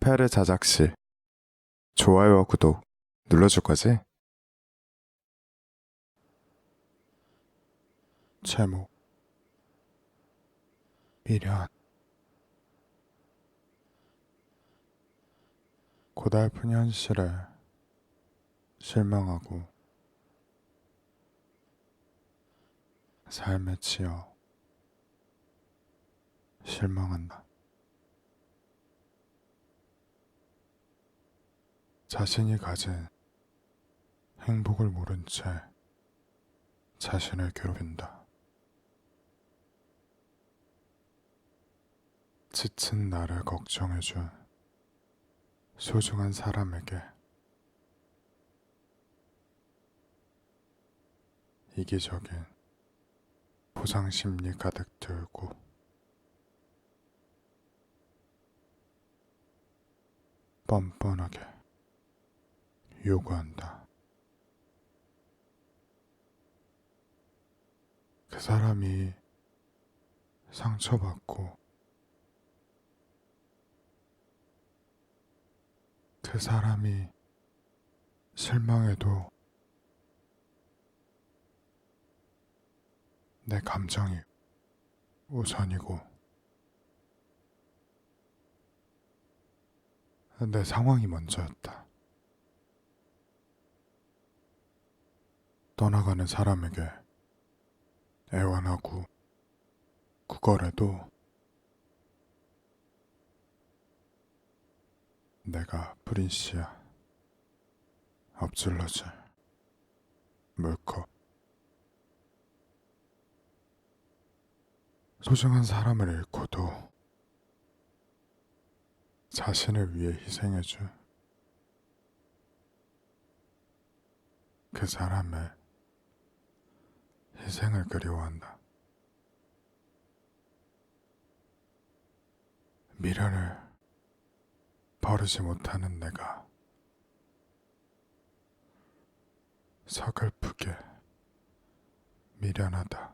페르 자작실 좋아요와 구독 눌러줄 거지? 제목 미련 고달픈 현실에 실망하고 삶에 치여 실망한다. 자신이 가진 행복을 모른 채 자신을 괴롭힌다. 지친 나를 걱정해준 소중한 사람에게 이기적인 보상 심리 가득 들고 뻔뻔하게 요구한다. 그 사람이 상처받고 그 사람이 실망해도 내 감정이 우선이고 내 상황이 먼저였다. 떠나가는 사람에게 애원하고 구걸해도 내가 프린시야 엎질러질 물컵 소중한 사람을 잃고도 자신을 위해 희생해준 그 사람의 희생을 그리워한다. 미련을 버리지 못하는 내가 서글프게 미련하다.